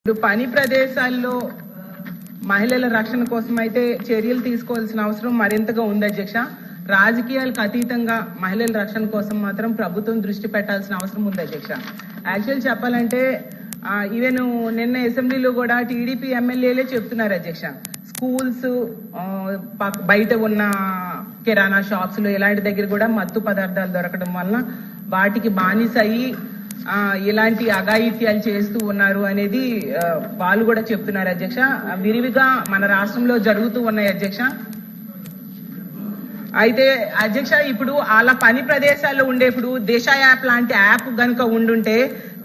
ఇప్పుడు పని ప్రదేశాల్లో మహిళల రక్షణ కోసం అయితే చర్యలు తీసుకోవాల్సిన అవసరం మరింతగా ఉంది అధ్యక్ష. రాజకీయాలకు అతీతంగా మహిళల రక్షణ కోసం మాత్రం ప్రభుత్వం దృష్టి పెట్టాల్సిన అవసరం ఉంది అధ్యక్ష. యాక్చువల్ చెప్పాలంటే ఈవెన్ నిన్న అసెంబ్లీలో కూడా టీడీపీ ఎమ్మెల్యేలే చెప్తున్నారు అధ్యక్ష. స్కూల్స్ ఆ, బయట ఉన్న కిరాణా షాప్స్లో ఇలాంటి దగ్గర కూడా మత్తు పదార్థాలు దొరకడం వలన వాటికి బానిస అయ్యి ఇలాంటి అఘాయిత్యాలు చేస్తూ ఉన్నారు అనేది వాళ్ళు కూడా చెప్తున్నారు అధ్యక్ష. విరివిగా మన రాష్ట్రంలో జరుగుతూ ఉన్నాయి అధ్యక్ష. అయితే అధ్యక్ష ఇప్పుడు అలా పని ప్రదేశాల్లో ఉండేప్పుడు దేశ యాప్ లాంటి యాప్ గనుక ఉండుంటే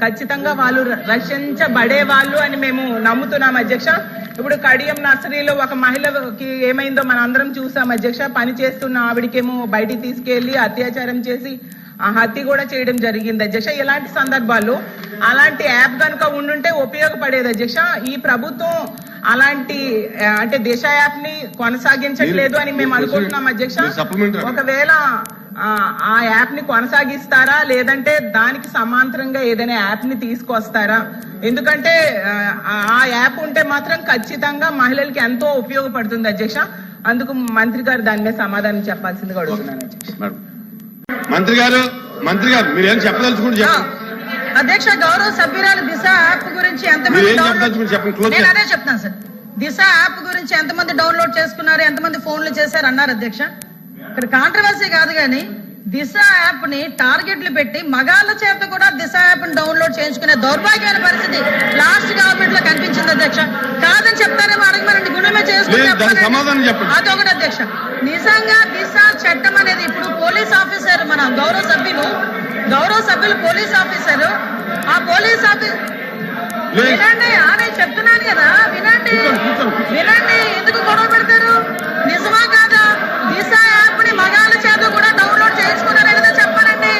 ఖచ్చితంగా వాళ్ళు రక్షించబడే వాళ్ళు అని మేము నమ్ముతున్నాం అధ్యక్ష. ఇప్పుడు కడియం నర్సరీలో ఒక మహిళకి ఏమైందో మనందరం చూసాం అధ్యక్ష. పని చేస్తున్న ఆవిడకేమో బయటికి తీసుకెళ్ళి అత్యాచారం చేసి ఆ హత్య కూడా చేయడం జరిగింది. అధ్యక్ష ఇలాంటి సందర్భాల్లో అలాంటి యాప్ కనుక ఉండుంటే ఉపయోగపడేది? అధ్యక్ష ఈ ప్రభుత్వం అలాంటి అంటే దిశ యాప్ని కొనసాగించట్లేదు అని మేము అనుకుంటున్నాం అధ్యక్ష. ఒకవేళ ఆ, యాప్ని కొనసాగిస్తారా? లేదంటే దానికి సమాంతరంగా ఏదైనా యాప్ని తీసుకొస్తారా? ఎందుకంటే ఆ, యాప్ ఉంటే మాత్రం ఖచ్చితంగా మహిళలకి ఎంతో ఉపయోగపడుతుంది అధ్యక్ష అందుకు మంత్రి గారు దాని మీద సమాధానం చెప్పాల్సిందిగా అడుగుతున్నాను అధ్యక్ష మంత్రి గారు మంత్రి గారు మీరేం చెప్పదలుచుకుంటే ఆ, చెప్పండి అధ్యక్ష గౌరవ సభ్యురాలు దిశ యాప్ గురించి ఎంతమంది ఏం చెప్పదలుచుకుంటే నేను. అదే చెప్తాను సార్. దిశ యాప్ గురించి ఎంతమంది డౌన్లోడ్ చేసుకున్నారు ఎంతమంది ఫోన్లు చేశారు అన్నారు అధ్యక్ష. ఇక్కడ కాంట్రవర్సీ కాదు కానీ దిశ యాప్ని టార్గెట్లు పెట్టి మగాళ్ళ చేత కూడా దిశ యాప్ని డౌన్లోడ్ చేయించుకునే దౌర్భాగ్యమైన పరిస్థితి లాస్ట్ గవర్నమెంట్లో కనిపించింది అధ్యక్ష. కాదని చెప్తారేమో అడగమనండి. గుండె మీద చేసుకుని. అదొకటి అధ్యక్ష. నిజంగా దిశ చట్టం అనేది పోలీస్ ఆఫీసర్ మన గౌరవ సభ్యులు గౌరవ సభ్యులు పోలీస్ ఆఫీసర్ ఆ పోలీస్ ఆఫీసర్. వినండి ఆ, నేను చెప్తున్నాను కదా వినండి. వినండి ఎందుకు గొడవ పెడతారు నిజమా కాదా దిశ యాప్ని మగాళ్ళ చేత కూడా డౌన్లోడ్ చేసుకున్నారే కదా చెప్పానండి